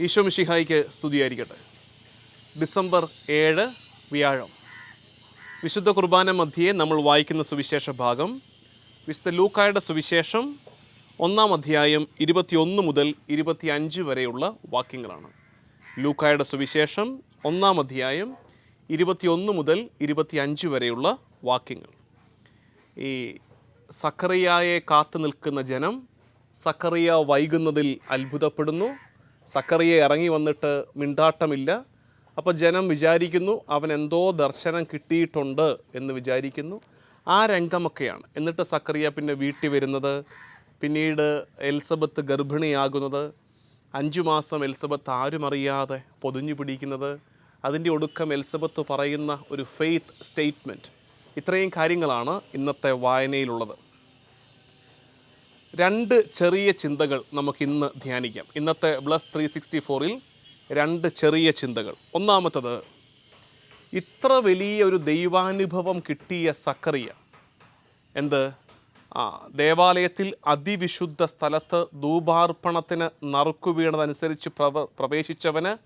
ഈശോ മിഷിഹായിക്ക് സ്തുതിയായിരിക്കട്ടെ. ഡിസംബർ ഏഴ് വ്യാഴം. വിശുദ്ധ കുർബാന മധ്യേ നമ്മൾ വായിക്കുന്ന സുവിശേഷ ഭാഗം. വിശുദ്ധ ലൂക്കായുടെ സുവിശേഷം ഒന്നാം അധ്യായം ഇരുപത്തിയൊന്ന് മുതൽ ഇരുപത്തിയഞ്ച് വരെയുള്ള വാക്യങ്ങളാണ്. ലൂക്കായുടെ സുവിശേഷം ഒന്നാം അധ്യായം ഇരുപത്തിയൊന്ന് മുതൽ ഇരുപത്തിയഞ്ച് വരെയുള്ള വാക്യങ്ങൾ. ഈ സക്കറിയായെ കാത്തു നിൽക്കുന്ന ജനം സക്കറിയ വൈകുന്നതിൽ അത്ഭുതപ്പെടുന്നു. സക്കറിയ ഇറങ്ങി വന്നിട്ട് മിണ്ടാട്ടമില്ല. അപ്പോൾ ജനം വിചാരിക്കുന്നു അവൻ എന്തോ ദർശനം കിട്ടിയിട്ടുണ്ട് എന്ന് വിചാരിക്കുന്നു. ആ രംഗമൊക്കെയാണ്. എന്നിട്ട് സക്കറിയ പിന്നെ വീട്ടിൽ വരുന്നത്. പിന്നീട് എൽസബത്ത് ഗർഭിണിയാകുന്നത്. അഞ്ചു മാസം എൽസബത്ത് ആരും അറിയാതെ പൊതിഞ്ഞു പിടിക്കുന്നത്. അതിന്റെ ഒടുക്കം എൽസബത്ത് പറയുന്ന ഒരു ഫെയ്ത്ത് സ്റ്റേറ്റ്മെന്റ് ഇത്രയും കാര്യങ്ങളാണ് ഇന്നത്തെ വായനയിലുള്ളത്. രണ്ട് ചെറിയ ചിന്തകൾ നമുക്ക് ഇന്ന് ധ്യാനിക്കാം. ഇന്നത്തെ ബ്ലസ് ത്രീ സിക്സ്റ്റി ഫോറിൽ രണ്ട് ചെറിയ ചിന്തകൾ. ഒന്നാമത്തത് ഇത്ര വലിയ ഒരു ദൈവാനുഭവം കിട്ടിയ സക്കറിയ എന്ത്? ആ ദേവാലയത്തിൽ അതിവിശുദ്ധ സ്ഥലത്ത് ധൂപാർപ്പണത്തിന് നറുക്കു വീണതനുസരിച്ച് പ്രവ പ്രവേശിച്ചവന്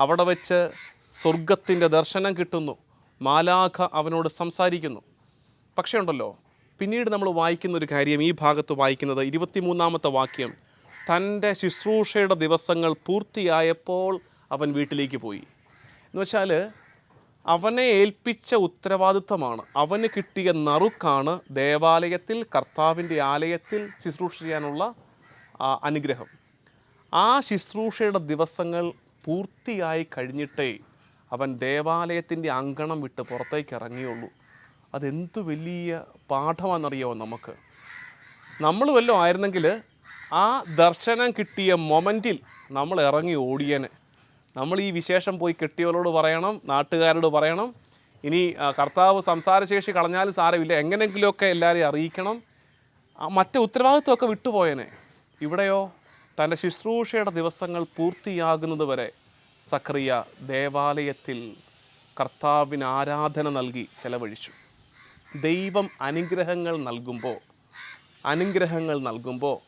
അവിടെ വെച്ച് സ്വർഗത്തിന്റെ ദർശനം കിട്ടുന്നു. മാലാഖ അവനോട് സംസാരിക്കുന്നു. പക്ഷേ ഉണ്ടല്ലോ പിന്നീട് നമ്മൾ വായിക്കുന്ന ഒരു കാര്യം ഈ ഭാഗത്ത് വായിക്കുന്നത് ഇരുപത്തിമൂന്നാമത്തെ വാക്യം. തന്റെ ശുശ്രൂഷയുടെ ദിവസങ്ങൾ പൂർത്തിയായപ്പോൾ അവൻ വീട്ടിലേക്ക് പോയി. എന്ന് വെച്ചാൽ അവനെ ഏൽപ്പിച്ച ഉത്തരവാദിത്തമാണ് അവന് കിട്ടിയ നറുക്കാണ് ദേവാലയത്തിൽ കർത്താവിന്റെ ആലയത്തിൽ ശുശ്രൂഷ ചെയ്യാനുള്ള അനുഗ്രഹം. ആ ശുശ്രൂഷയുടെ ദിവസങ്ങൾ പൂർത്തിയായി കഴിഞ്ഞിട്ടേ അവൻ ദേവാലയത്തിന്റെ അങ്കണം വിട്ട് പുറത്തേക്ക് ഇറങ്ങിയുള്ളൂ. അതെന്തു വലിയ പാഠമാണെന്നറിയാമോ നമുക്ക്? നമ്മൾ വല്ലതും ആയിരുന്നെങ്കിൽ ആ ദർശനം കിട്ടിയ മൊമെന്റിൽ നമ്മൾ ഇറങ്ങി ഓടിയേനെ. നമ്മൾ ഈ വിശേഷം പോയി കെട്ടിയവരോട് പറയണം നാട്ടുകാരോട് പറയണം. ഇനി കർത്താവ് സംസാരശേഷി കളഞ്ഞാലും സാരമില്ല. എങ്ങനെയെങ്കിലുമൊക്കെ എല്ലാവരെയും അറിയിക്കണം. മറ്റേ ഉത്തരവാദിത്വമൊക്കെ വിട്ടുപോയനെ. ഇവിടെയോ? തന്റെ ശുശ്രൂഷയുടെ ദിവസങ്ങൾ പൂർത്തിയാകുന്നത് വരെ സക്രിയ ദേവാലയത്തിൽ കർത്താവിന് ആരാധന നൽകി ചെലവഴിച്ചു. ദൈവം അനുഗ്രഹങ്ങൾ നൽകുമ്പോൾ അനുഗ്രഹങ്ങൾ നൽകുമ്പോൾ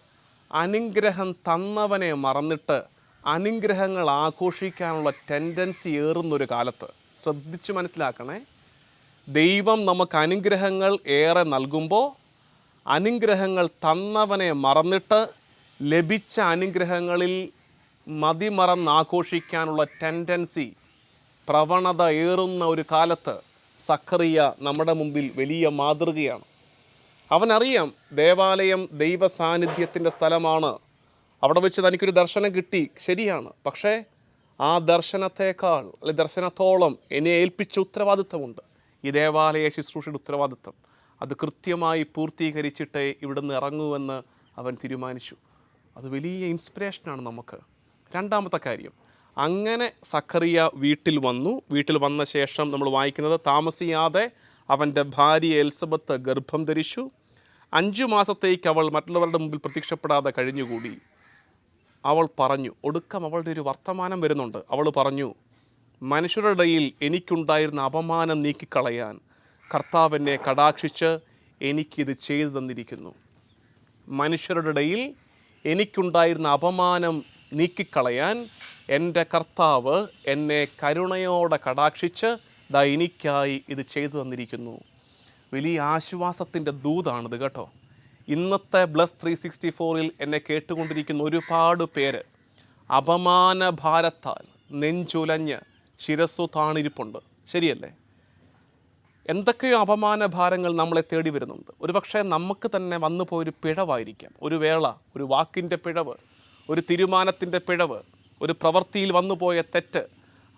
അനുഗ്രഹം തന്നവനെ മറന്നിട്ട് അനുഗ്രഹങ്ങൾ ആഘോഷിക്കാനുള്ള ടെൻഡൻസി ഏറുന്നൊരു കാലത്ത്. ശ്രദ്ധിച്ച് മനസ്സിലാക്കണേ. ദൈവം നമുക്ക് അനുഗ്രഹങ്ങൾ ഏറെ നൽകുമ്പോൾ അനുഗ്രഹങ്ങൾ തന്നവനെ മറന്നിട്ട് ലഭിച്ച അനുഗ്രഹങ്ങളിൽ മതിമറന്ന് ആഘോഷിക്കാനുള്ള ടെൻഡൻസി പ്രവണത ഏറുന്ന ഒരു കാലത്ത് സക്കറിയ നമ്മുടെ മുമ്പിൽ വലിയ മാതൃകയാണ്. അവനറിയാം ദേവാലയം ദൈവ സാന്നിധ്യത്തിന്റെ സ്ഥലമാണ്. അവിടെ വെച്ച് തനിക്കൊരു ദർശനം കിട്ടി. ശരിയാണ്. പക്ഷേ ആ ദർശനത്തേക്കാൾ അല്ലെ ദർശനത്തോളം എന്നെ ഏൽപ്പിച്ച ഉത്തരവാദിത്തമുണ്ട്. ഈ ദേവാലയ ശുശ്രൂഷയുടെ ഉത്തരവാദിത്തം. അത് കൃത്യമായി പൂർത്തീകരിച്ചിട്ടേ ഇവിടുന്ന് ഇറങ്ങുമെന്ന് അവൻ തീരുമാനിച്ചു. അത് വലിയ ഇൻസ്പിറേഷനാണ് നമുക്ക്. രണ്ടാമത്തെ കാര്യം. അങ്ങനെ സഖറിയ വീട്ടിൽ വന്നു. വീട്ടിൽ വന്ന ശേഷം നമ്മൾ വായിക്കുന്നത് താമസിയാതെ അവന്റെ ഭാര്യ എൽസബത്ത് ഗർഭം ധരിച്ചു. അഞ്ചു മാസത്തേക്ക് അവൾ മറ്റുള്ളവരുടെ മുമ്പിൽ പ്രത്യക്ഷപ്പെടാതെ കഴിഞ്ഞുകൂടി. അവൾ പറഞ്ഞു ഒടുക്കം അവളുടെ ഒരു വർത്തമാനം വരുന്നുണ്ട്. അവൾ പറഞ്ഞു മനുഷ്യരുടെ ഇടയിൽ എനിക്കുണ്ടായിരുന്ന അപമാനം നീക്കിക്കളയാൻ കർത്താവ് എന്നെ കടാക്ഷിച്ച് എനിക്കിത് ചെയ്തു തന്നിരിക്കുന്നു. മനുഷ്യരുടെ ഇടയിൽ എനിക്കുണ്ടായിരുന്ന അപമാനം നീക്കിക്കളയാൻ എന്റെ കർത്താവ് എന്നെ കരുണയോടെ കടാക്ഷിച്ച് ദാ എനിക്കായി ഇത് ചെയ്തു തന്നിരിക്കുന്നു. വലിയ ആശ്വാസത്തിന്റെ ദൂതാണിത് കേട്ടോ. ഇന്നത്തെ ബ്ലസ് ത്രീ സിക്സ്റ്റി ഫോറിൽ എന്നെ കേട്ടുകൊണ്ടിരിക്കുന്ന ഒരുപാട് പേര് അപമാന ഭാരത്താൽ നെഞ്ചുലഞ്ഞ് ശിരസ്സു താണിരിപ്പുണ്ട്. ശരിയല്ലേ? എന്തൊക്കെയോ അപമാന ഭാരങ്ങൾ നമ്മളെ തേടി വരുന്നുണ്ട്. ഒരുപക്ഷെ നമുക്ക് തന്നെ വന്നു പോയൊരു പിഴവായിരിക്കാം. ഒരു വേള ഒരു വാക്കിന്റെ പിഴവ് ഒരു തീരുമാനത്തിന്റെ പിഴവ് ഒരു പ്രവൃത്തിയിൽ വന്നുപോയ തെറ്റ്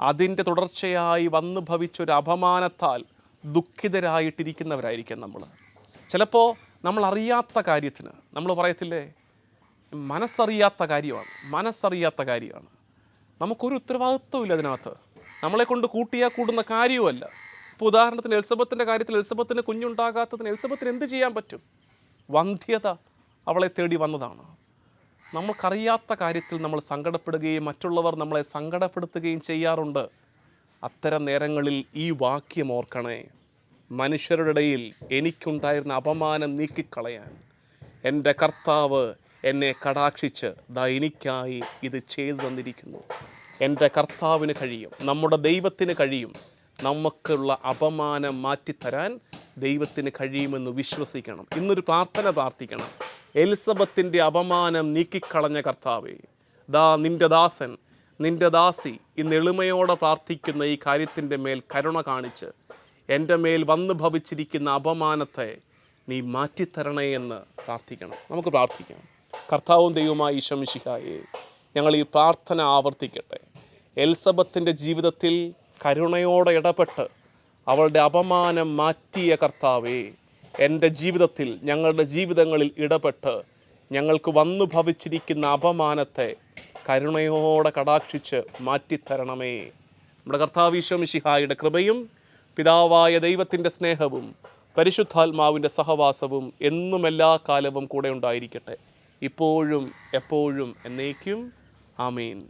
അതിന്റെ തുടർച്ചയായി വന്നു ഭവിച്ചൊരു അപമാനത്താൽ ദുഃഖിതരായിട്ടിരിക്കുന്നവരായിരിക്കും നമ്മൾ. ചിലപ്പോൾ നമ്മൾ അറിയാത്ത കാര്യത്തിന് നമ്മൾ പറയത്തില്ലേ മനസ്സറിയാത്ത കാര്യമാണ് മനസ്സറിയാത്ത കാര്യമാണ്. നമുക്കൊരു ഉത്തരവാദിത്വമില്ല അതിനകത്ത്. നമ്മളെ കൊണ്ട് കൂട്ടിയാൽ കൂടുന്ന കാര്യവുമല്ല. ഇപ്പോൾ ഉദാഹരണത്തിന് എൽസബത്തിന്റെ കാര്യത്തിൽ എൽസബത്തിന് കുഞ്ഞുണ്ടാകാത്തതിന് എൽസബത്തിന് എന്ത് ചെയ്യാൻ പറ്റും? വന്ധ്യത അവളെ തേടി വന്നതാണ്. നമുക്കറിയാത്ത കാര്യത്തിൽ നമ്മൾ സങ്കടപ്പെടുകയും മറ്റുള്ളവർ നമ്മളെ സങ്കടപ്പെടുത്തുകയും ചെയ്യാറുണ്ട്. അത്തരം നേരങ്ങളിൽ ഈ വാക്യം ഓർക്കണേ. മനുഷ്യരുടെ ഇടയിൽ എനിക്കുണ്ടായിരുന്ന അപമാനം നീക്കിക്കളയാൻ. എന്റെ കർത്താവ് എന്നെ കടാക്ഷിച്ച് ദാ എനിക്കായി ഇത് ചെയ്തു തന്നിരിക്കുന്നു. എന്റെ കർത്താവിന് കഴിയും. നമ്മുടെ ദൈവത്തിന് കഴിയും. നമുക്കുള്ള അപമാനം മാറ്റിത്തരാൻ ദൈവത്തിന് കഴിയുമെന്ന് വിശ്വസിക്കണം. ഇന്നൊരു പ്രാർത്ഥന പ്രാർത്ഥിക്കണം. എലിസബത്തിന്റെ അപമാനം നീക്കിക്കളഞ്ഞ കർത്താവേ ദാ നിന്റെ ദാസൻ നിന്റെ ദാസി ഇന്ന് എളിമയോടെ പ്രാർത്ഥിക്കുന്ന ഈ കാര്യത്തിന്റെ മേൽ കരുണ കാണിച്ച് എന്റെ മേൽ വന്നു ഭവിച്ചിരിക്കുന്ന അപമാനത്തെ നീ മാറ്റിത്തരണേ എന്ന് പ്രാർത്ഥിക്കണം. നമുക്ക് പ്രാർത്ഥിക്കാം. കർത്താവും ദൈവമായി ഈശമിഷിഹായെ ഞങ്ങൾ ഈ പ്രാർത്ഥന ആവർത്തിക്കട്ടെ. എൽസബത്തിന്റെ ജീവിതത്തിൽ കരുണയോടെ ഇടപെട്ട് അവളുടെ അപമാനം മാറ്റിയ കർത്താവേ എന്റെ ജീവിതത്തിൽ ഞങ്ങളുടെ ജീവിതങ്ങളിൽ ഇടപെട്ട് ഞങ്ങൾക്ക് വന്നു ഭവിച്ചിരിക്കുന്ന അപമാനത്തെ കരുണയോടെ കടാക്ഷിച്ച് മാറ്റിത്തരണമേ. നമ്മുടെ കർത്താവീശ്വമിഷിഹായുടെ കൃപയും പിതാവായ ദൈവത്തിന്റെ സ്നേഹവും പരിശുദ്ധാത്മാവിന്റെ സഹവാസവും എന്നും എല്ലാ കാലവും കൂടെ ഉണ്ടായിരിക്കട്ടെ. ഇപ്പോഴും എപ്പോഴും എന്നേക്കും. ആമീൻ.